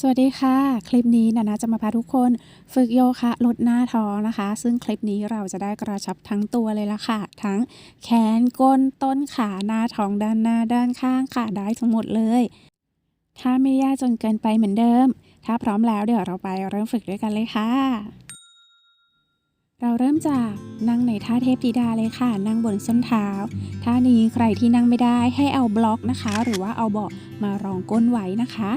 สวัสดีค่ะ คลิปนี้นานาจะมาพาทุกคนฝึกโยคะลดหน้าท้องนะคะ ซึ่งคลิปนี้เราจะได้กระชับทั้งตัวเลยละค่ะ ทั้งแขนก้นต้นขาหน้าท้องด้านหน้าด้านข้างค่ะได้ทั้งหมดเลย ถ้าไม่ยากจนเกินไปเหมือนเดิม ถ้าพร้อมแล้วเดี๋ยวเราไปเริ่มฝึกด้วยกันเลยค่ะ เราเริ่มจากนั่งในท่าเทพธิดาเลยค่ะ นั่งบนส้นเท้าท่านี้ใครที่นั่งไม่ได้ให้เอาบล็อกนะคะ หรือว่าเอาเบาะมารองก้นไว้นะคะ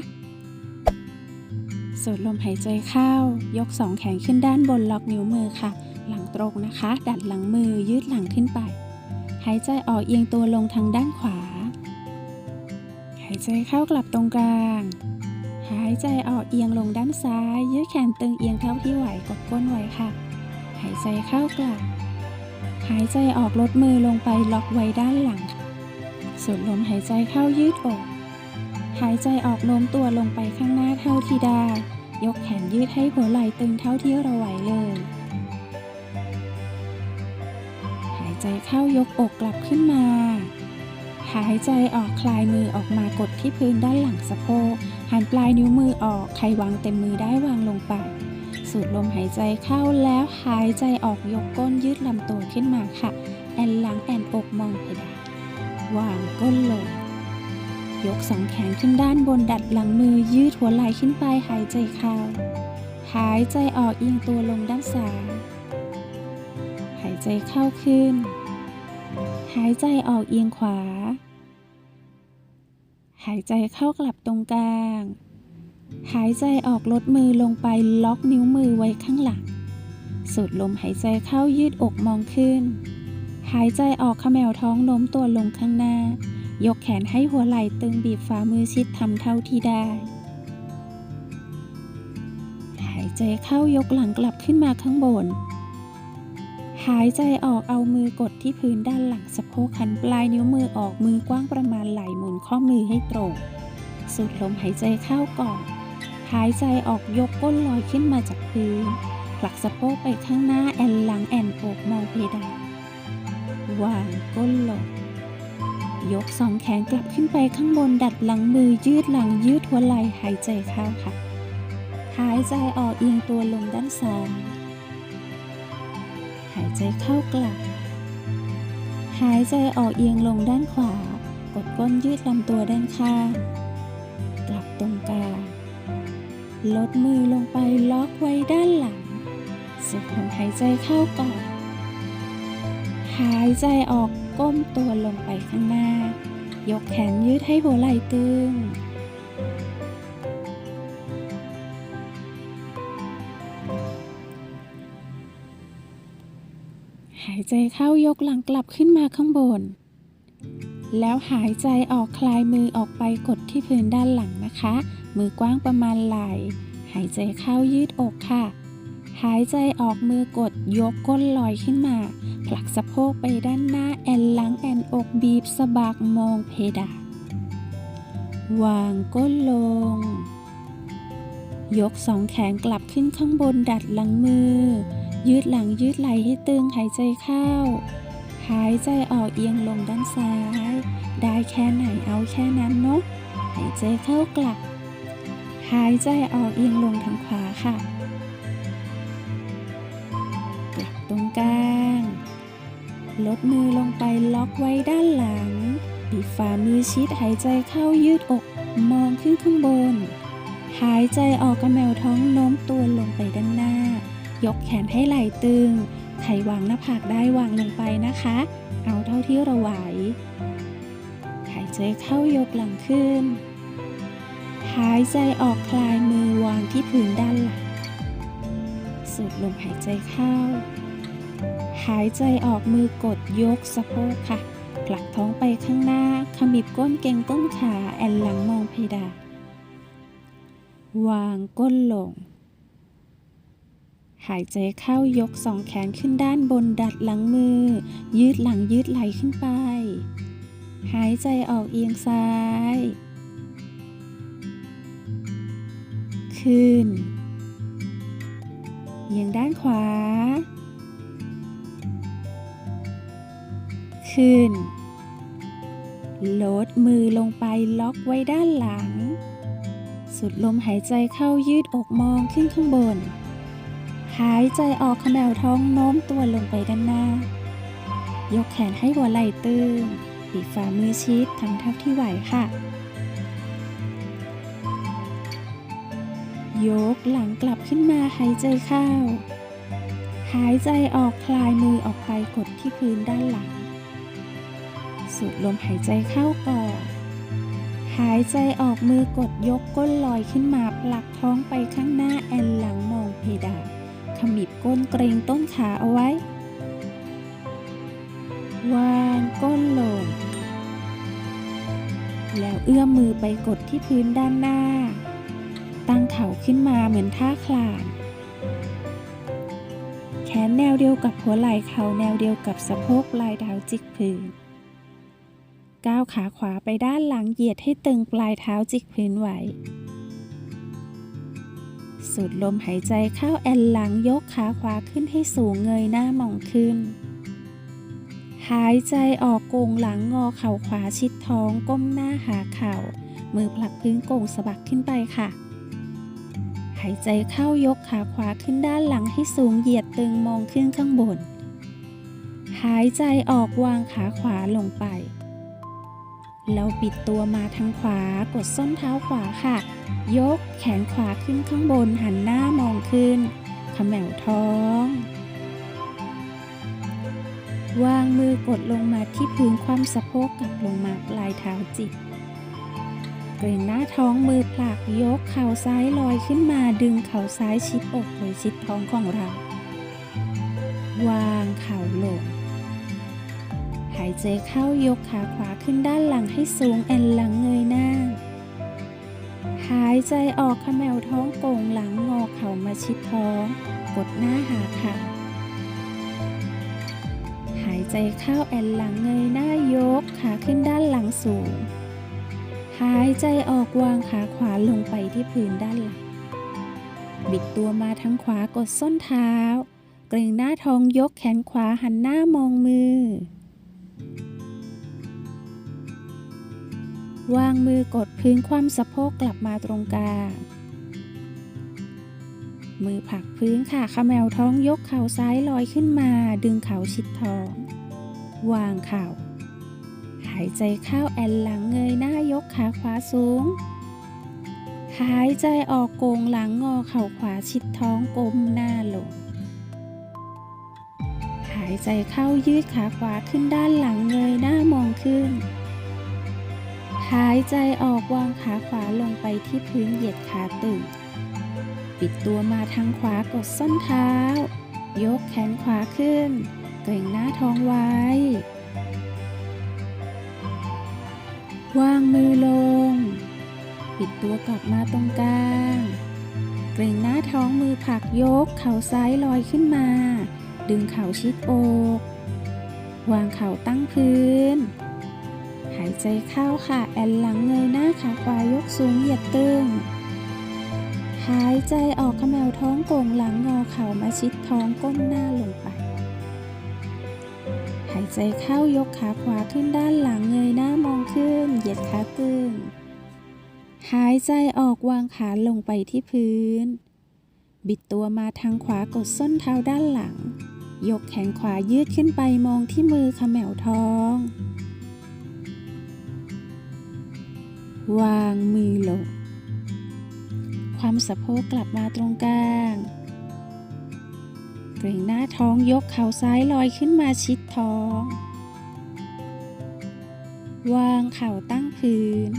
สูดลมหายใจเข้า ยกสองแขนขึ้นด้านบนล็อกนิ้วมือค่ะ หลังตรงนะคะ ดัดหลังมือยืดหลังขึ้นไป หายใจออกเอียงตัวลงทางด้านขวา หายใจเข้ากลับตรงกลาง หายใจออกเอียงลงด้านซ้าย ยืดแขนตึงเอียงเท่าที่ไหวกดก้นไว้ค่ะ หายใจเข้ากลับ หายใจออกลดมือลงไปล็อกไว้ด้านหลังสูดลมหายใจเข้ายืดอก หายใจออกโน้มตัวลงไปข้างหน้าเท่าที่ได้ ยกแขนยืดให้หัวไหล่ตึงเท่าที่เราไหวเลย หายใจเข้ายกอกกลับขึ้นมา หายใจออกคลายมือออกมากดที่พื้นด้านหลังสะโพก หันปลายนิ้วมือออก ใครวางเต็มมือได้วางลงไปสูดลมหายใจเข้าแล้วหายใจออกยกก้นยืดลำตัวขึ้นมาค่ะ แอนหลังแอนอกมองเพดานวางก้นลง ยกสองแขนขึ้นด้านบนดัดหลังมือยืดหัวไหล่ขึ้นไปหายใจเข้า หายใจออกเอียงตัวลงด้านซ้าย หายใจเข้าขึ้น หายใจออกเอียงขวา หายใจเข้ากลับตรงกลาง หายใจออกลดมือลงไปล็อกนิ้วมือไว้ข้างหลัง สูดลมหายใจเข้ายืดอกมองขึ้น หายใจออกขมวท้องโน้มตัวลงข้างหน้า ยกแขนให้หัวไหล่ตึงบีบฝ่ามือชิดทำเท่าที่ได้ หายใจเข้ายกหลังกลับขึ้นมาข้างบน หายใจออกเอามือกดที่พื้นด้านหลังสะโพกหันปลายนิ้วมือออกมือกว้างประมาณไหล่หมุนข้อมือให้ตรง สูดลมหายใจเข้าก่อน หายใจออกยกก้นลอยขึ้นมาจากพื้นผลักสะโพกไปข้างหน้าแอนหลังแอนอกมองเพดานวางก้นลง ยกสองแขนกลับขึ้นไปข้างบนดัดหลังมือยืดหลังยืดหัวไหล่หายใจเข้าค่ะ หายใจออกเอียงตัวลงด้านซ้ายหายใจเข้ากลับ หายใจออกเอียงลงด้านขวา กดก้นยืดลำตัวด้านข้าง กลับตรงกลางลดมือลงไปล็อกไว้ด้านหลังสูดลมหายใจเข้าก่อน หายใจออก ก้มตัวลงไปข้างหน้า ยกแขนยืดให้หัวไหล่ตึง หายใจเข้ายกหลังกลับขึ้นมาข้างบน แล้วหายใจออกคลายมือออกไปกดที่พื้นด้านหลังนะคะ มือกว้างประมาณไหล่ หายใจเข้ายืดอกค่ะ หายใจออกมือกดยกก้นลอยขึ้นมา ผลักสะโพกไปด้านหน้าแอนหลังแอนอกบีบสะบักมองเพดานวางก้นลง ยกสองแขนกลับขึ้นข้างบนดัดหลังมือ ยืดหลังยืดไหล่ให้ตึงหายใจเข้า หายใจออกเอียงลงด้านซ้าย ได้แค่ไหนเอาแค่นั้นเนาะ หายใจเข้ากลับ หายใจออกเอียงลงทางขวาค่ะ ตรงกลาง ลดมือลงไปล็อกไว้ด้านหลังบีบฝ่ามือชิดหายใจเข้ายืดอก มองขึ้นข้างบน หายใจออกกระแมวท้องโน้มตัวลงไปด้านหน้า ยกแขนให้ไหล่ตึงใครวางหน้าผากได้วางลงไปนะคะ เอาเท่าที่เราไหว หายใจเข้ายกหลังขึ้น หายใจออกคลายมือวางที่พื้นด้านหลัง สูดลมหายใจเข้า หายใจออกมือกดยกสะโพกค่ะ ผลักท้องไปข้างหน้า ขมิบก้นเก่งต้นขาแอนหลังมองเพดานวางก้นลง หายใจเข้ายกสองแขนขึ้นด้านบนดัดหลังมือ ยืดหลังยืดไหล่ขึ้นไป หายใจออกเอียงซ้าย ขึ้น เอียงด้านขวา ขึ้น ลดมือลงไปล็อกไว้ด้านหลัง สุดลมหายใจเข้ายืดอกมองขึ้นข้างบน หายใจออกขมวท้องโน้มตัวลงไปด้านหน้า ยกแขนให้หัวไหล่ตึงปีกฝ่ามือชิดทำเท่าที่ไหวค่ะ ยกหลังกลับขึ้นมาหายใจเข้า หายใจออกคลายมือออกไปกดที่พื้นด้านหลัง สูดลมหายใจเข้าก่อน หายใจออกมือกดยกก้นลอยขึ้นมาผลักท้องไปข้างหน้าแอนหลังมองเพดานขมิบก้นเกรงต้นขาเอาไว้ วางก้นลง แล้วเอื้อมมือไปกดที่พื้นด้านหน้า ตั้งเข่าขึ้นมาเหมือนท่าคลาน แขนแนวเดียวกับหัวไหล่เข่าแนวเดียวกับสะโพกลายเท้าจิกพื้น ก้าวขาขวาไปด้านหลังเหยียดให้ตึงปลายเท้าจิกพื้นไว้ สูดลมหายใจเข้าแอนหลังยกขาขวาขึ้นให้สูงเงยหน้ามองขึ้นหายใจออกโกงหลังงอเข่าขวาชิดท้องก้มหน้าหาเข่า มือผลักพื้นโก่งสะบักขึ้นไปค่ะ หายใจเข้ายกขาขวาขึ้นด้านหลังให้สูงเหยียดตึงมองขึ้นข้างบน หายใจออกวางขาขวาลงไปแล้วปิดตัวมาทางขวากดส้นเท้าขวาค่ะ ยกแขนขวาขึ้นข้างบนหันหน้ามองขึ้นขมวท้อง วางมือกดลงมาที่พื้นความสะโพกกับลงมาปลายเท้าจิก เกรงหน้าท้องมือผลักยกเข่าซ้ายลอยขึ้นมาดึงเข่าซ้ายชิดอกหรือชิดท้องของเรา วางเข่าลง หายใจเข้ายกขาขวาขึ้นด้านหลังให้สูงแอนหลังเงยหน้า หายใจออกขมวท้องโก่งหลังงอเข่ามาชิดท้อง กดหน้าหาขาหายใจเข้าแอนหลังเงยหน้ายกขาขึ้นด้านหลังสูง หายใจออกวางขาขวาลงไปที่พื้นด้านหลัง บิดตัวมาทางขวากดส้นเท้า เกรงหน้าท้องยกแขนขวาหันหน้ามองมือ วางมือกดพื้นความสะโพกกลับมาตรงกลาง มือผลักพื้นค่ะขมวท้องยกเข่าซ้ายลอยขึ้นมา ดึงเข่าชิดท้อง วางเข่าายใจเข้าแอนหลังเงยหน้ายกขาขวาสูง หายใจออกโกงหลังงอเข่าขวาชิดท้องก้มหน้าลง หายใจเข้ายืดขาขวาขึ้นด้านหลังเงยหน้ามองขึ้น หายใจออกวางขาขวาลงไปที่พื้นเหยียดขาตึงปิดตัวมาทางขวากดส้นเท้า ยกแขนขวาขึ้น เกรงหน้าท้องไว้ วางมือลง ปิดตัวกลับมาตรงกลาง เกรงหน้าท้องมือผลักยก เข่าซ้ายลอยขึ้นมา ดึงเข่าชิดอก วางเข่าตั้งพื้น หายใจเข้าค่ะ แอนหลังเงยหน้าขาขวายกสูงเหยียดตึง หายใจออกเขมวท้องโก่งหลังงอเข่ามาชิดท้องก้มหน้าลงไป ใจเข้ายกขาขวาขึ้นด้านหลังเงยหน้ามองขึ้น เหยียดขาตึง หายใจออกวางขาลงไปที่พื้น บิดตัวมาทางขวากดส้นเท้าด้านหลัง ยกแขนขวายืดขึ้นไปมองที่มือขมวท้อง วางมือลง ความสะโพกกลับมาตรงกลาง เกรงหน้าท้องยกเข่าซ้ายลอยขึ้นมาชิดท้อง วางเข่าตั้งพื้น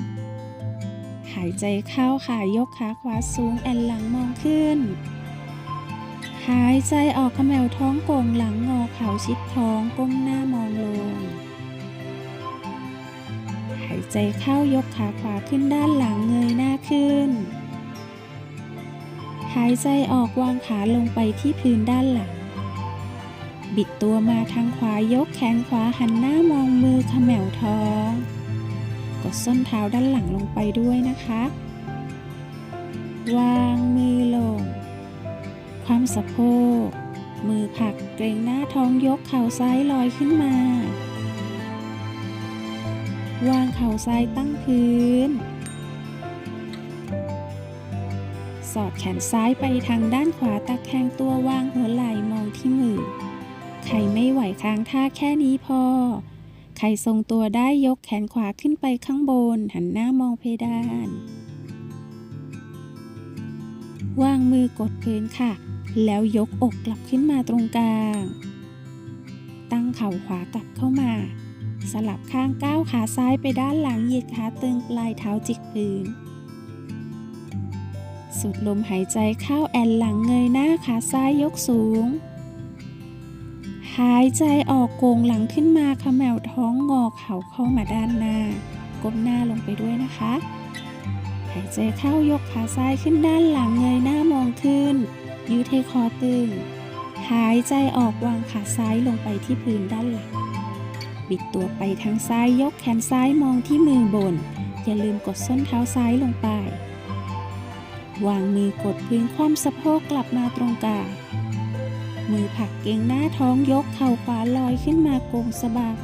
หายใจเข้าขายกขาขวาสูงแอนหลังมองขึ้น หายใจออกเขมวท้องโก่งหลังงอเข่าชิดท้องก้มหน้ามองลง หายใจเข้ายกขาขวาขึ้นด้านหลังเงยหน้าขึ้น หายใจออกวางขาลงไปที่พื้นด้านหลัง บิดตัวมาทางขวายกแขนขวาหันหน้ามองมือขมวท้อง กดส้นเท้าด้านหลังลงไปด้วยนะคะ วางมือลง ความสะโพก มือผักเกรงหน้าท้องยกเข่าซ้ายลอยขึ้นมา วางเข่าซ้ายตั้งพื้น สอดแขนซ้ายไปทางด้านขวาตะแคงตัววางหัวไหล่มองที่มือ ใครไม่ไหวค้างท่าแค่นี้พอ ใครทรงตัวได้ยกแขนขวาขึ้นไปข้างบน หันหน้ามองเพดาน วางมือกดพื้นค่ะ แล้วยกอกกลับขึ้นมาตรงกลาง ตั้งเข่าขวากลับเข้ามา สลับข้างก้าวขาซ้ายไปด้านหลังเหยียดขาตึงปลายเท้าจิกพื้น สุดลมหายใจเข้าแอนหลังเงยหน้าขาซ้ายยกสูง หายใจออกโกงหลังขึ้นมาขมวท้องงอเข่าเข้ามาด้านหน้า ก้มหน้าลงไปด้วยนะคะ หายใจเข้ายกขาซ้ายขึ้นด้านหลังเงยหน้ามองขึ้น ยืดให้คอตึง หายใจออกวางขาซ้ายลงไปที่พื้นด้านหลัง บิดตัวไปทางซ้ายยกแขนซ้ายมองที่มือบน อย่าลืมกดส้นเท้าซ้ายลงไป วางมือกดพื้นคว่ำสะโพกกลับมาตรงกลางมือผักเกงหน้าท้องยกเข่าขวาลอยขึ้นมาโกงสะบัก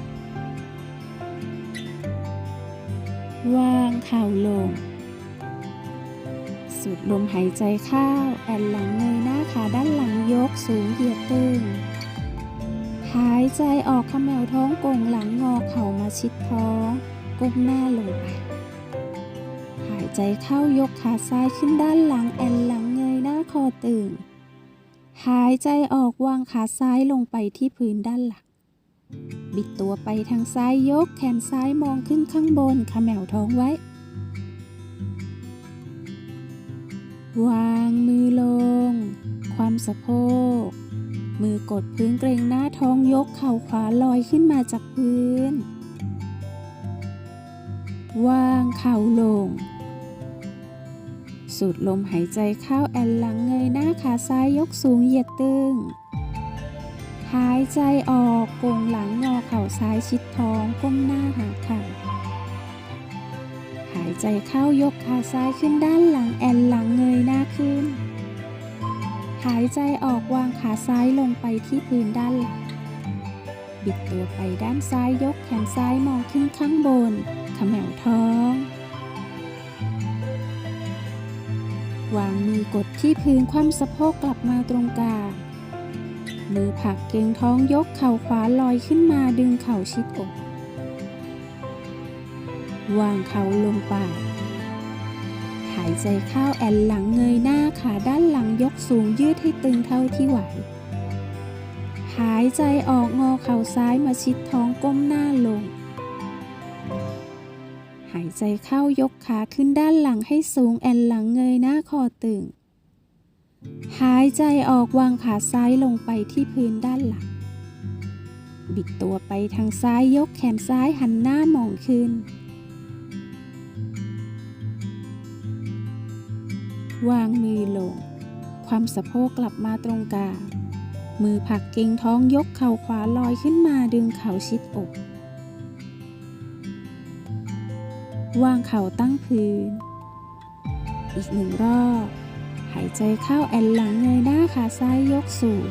วางเข่าลง สูดลมหายใจเข้าแอนหลังเงยหน้าขาด้านหลังยกสูงเหยียดตึง หายใจออกเขมวท้องโก่งหลังงอเข่ามาชิดท้อง ก้มหน้าลงไป ใจเข้ายกขาซ้ายขึ้นด้านหลังแอนหลังเงยหน้าคอตึงหายใจออกวางขาซ้ายลงไปที่พื้นด้านหลัง บิดตัวไปทางซ้ายยกแขนซ้ายมองขึ้นข้างบนเขมวท้องไว้ วางมือลง ความสะโพก มือกดพื้นเกรงหน้าท้องยกเข่าขวาลอยขึ้นมาจากพื้น วางเข่าลง สูดลมหายใจเข้าแอนหลังเงยหน้าขาซ้ายยกสูงเหยียดตึง หายใจออกโกงหลังงอเข่าซ้ายชิดท้องก้มหน้าหาเข่าหายใจเข้ายกขาซ้ายขึ้นด้านหลังแอนหลังเงยหน้าขึ้น หายใจออกวางขาซ้ายลงไปที่พื้นด้านหลัง บิดตัวไปด้านซ้ายยกแขนซ้ายมองขึ้นข้างบนขมวท้อง วางมือกดที่พื้นคว่ำสะโพกกลับมาตรงกลาง มือผลักเกรงท้องยกเข่าขวาลอยขึ้นมาดึงเข่าชิดอก วางเข่าลงไป หายใจเข้าแอนหลังเงยหน้าขาด้านหลังยกสูงยืดให้ตึงเท่าที่ไหว หายใจออกงอเข่าซ้ายมาชิดท้องก้มหน้าลง หายใจเข้ายกขาขึ้นด้านหลังให้สูงแอนหลังเงยหน้าคอตึง หายใจออกวางขาซ้ายลงไปที่พื้นด้านหลัง บิดตัวไปทางซ้ายยกแขนซ้ายหันหน้ามองขึ้น วางมือลง ความสะโพกกลับมาตรงกลาง มือผลักเกร็งท้องยกเข่าขวาลอยขึ้นมาดึงเข่าชิดอก วางเข่าตั้งพื้น อีกหนึ่งรอบ หายใจเข้าแอนหลังเงยหน้าขาซ้ายยกสูง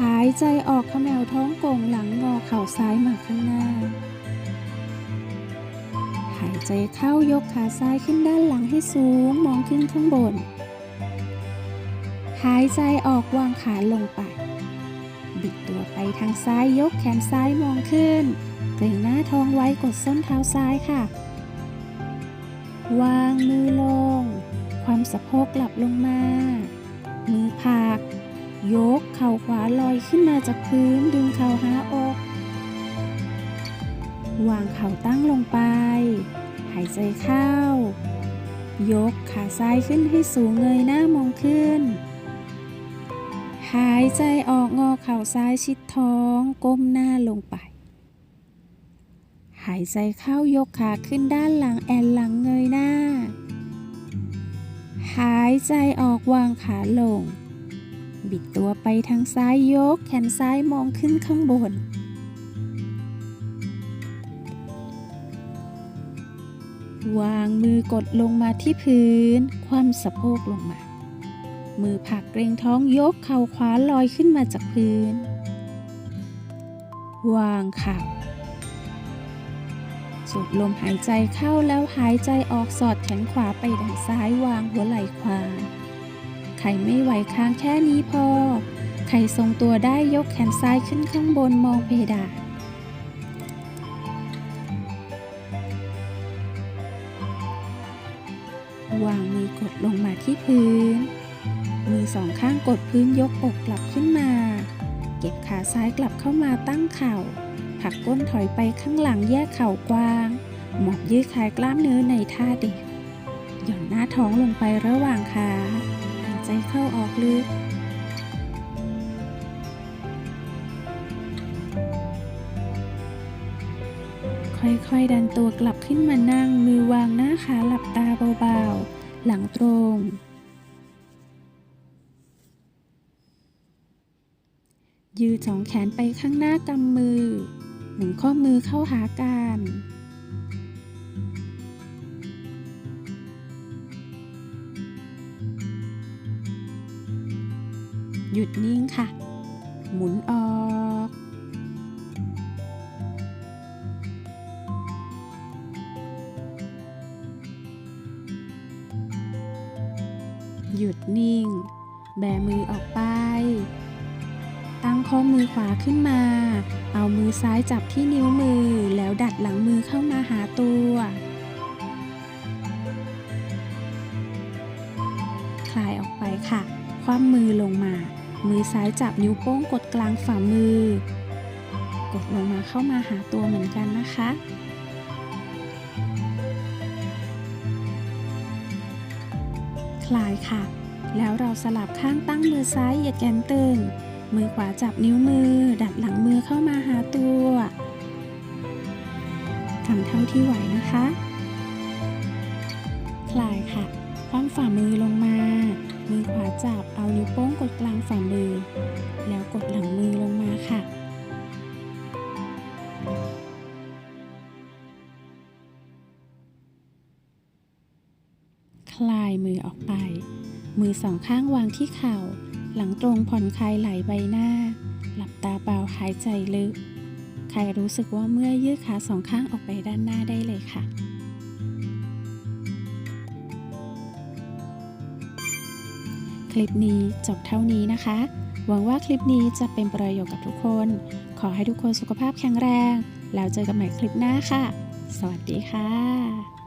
หายใจออกเขมวท้องโก่งหลังงอเข่าซ้ายมาข้างหน้า หายใจเข้ายกขาซ้ายขึ้นด้านหลังให้สูงมองขึ้นข้างบน หายใจออกวางขาลงไป บิดตัวไปทางซ้ายยกแขนซ้ายมองขึ้น เกรงหน้าท้องไว้กดส้นเท้าซ้ายค่ะ วางมือลง ความสะโพกกลับลงมา มือผาก ยกเข่าขวาลอยขึ้นมาจากพื้นดึงเข่าหาอก วางเข่าตั้งลงไป หายใจเข้า ยกขาซ้ายขึ้นให้สูงเงยหน้ามองขึ้นหายใจออกงอเข่าซ้ายชิดท้อง ก้มหน้าลงไป หายใจเข้ายกขาขึ้นด้านหลังแอนหลังเงยหน้า หายใจออกวางขาลง บิดตัวไปทางซ้ายยกแขนซ้ายมองขึ้นข้างบน วางมือกดลงมาที่พื้น คว่ำสะโพกลงมา มือผักเกรงท้องยกเข่าขวาลอยขึ้นมาจากพื้น วางเข่า สูดลมหายใจเข้าแล้วหายใจออกสอดแขนขวาไปด้านซ้ายวางหัวไหล่ขวา ใครไม่ไหวค้างแค่นี้พอ ใครทรงตัวได้ยกแขนซ้ายขึ้นข้างบนมองเพดานวางมือกดลงมาที่พื้น มือสองข้างกดพื้นยกอกกลับขึ้นมา เก็บขาซ้ายกลับเข้ามาตั้งเข่า ผักก้นถอยไปข้างหลังแยกเข่ากว้าง หมอบยืดคลายกล้ามเนื้อในท่าเด็ก หย่อนหน้าท้องลงไประหว่างขาหายใจเข้าออกลึกค่อยๆ ดันตัวกลับขึ้นมานั่ง มือวางหน้าขาหลับตาเบาๆ หลังตรง ยืดสองแขนไปข้างหน้ากำมือ หมุนข้อมือเข้าหากัน หยุดนิ่งค่ะ หมุนออก หยุดนิ่ง แบมือออกไป ตั้งข้อมือขวาขึ้นมา เอามือซ้ายจับที่นิ้วมือแล้วดัดหลังมือเข้ามาหาตัว คลายออกไปค่ะ คว่ำมือลงมา มือซ้ายจับนิ้วโป้งกดกลางฝ่ามือ กดลงมาเข้ามาหาตัวเหมือนกันนะคะคลายค่ะ แล้วเราสลับข้างตั้งมือซ้ายเหยียดแขนตึง มือขวาจับนิ้วมือ ดัดหลังมือเข้ามาหาตัวทำเท่าที่ไหวนะคะ คลายค่ะ คว่ำฝ่ามือลงมา มือขวาจับ เอานิ้วโป้งกดกลางฝ่ามือ แล้วกดหลังมือลงมาค่ะคลายมือออกไป มือสองข้างวางที่เข่า หลังตรงผ่อนคลายไหลใบหน้า หลับตาเบาหายใจลึก ใครรู้สึกว่าเมื่อยยืดขาสองข้างออกไปด้านหน้าได้เลยค่ะคลิปนี้จบเท่านี้นะคะ หวังว่าคลิปนี้จะเป็นประโยชน์กับทุกคน ขอให้ทุกคนสุขภาพแข็งแรง แล้วเจอกันใหม่คลิปหน้าค่ะ สวัสดีค่ะ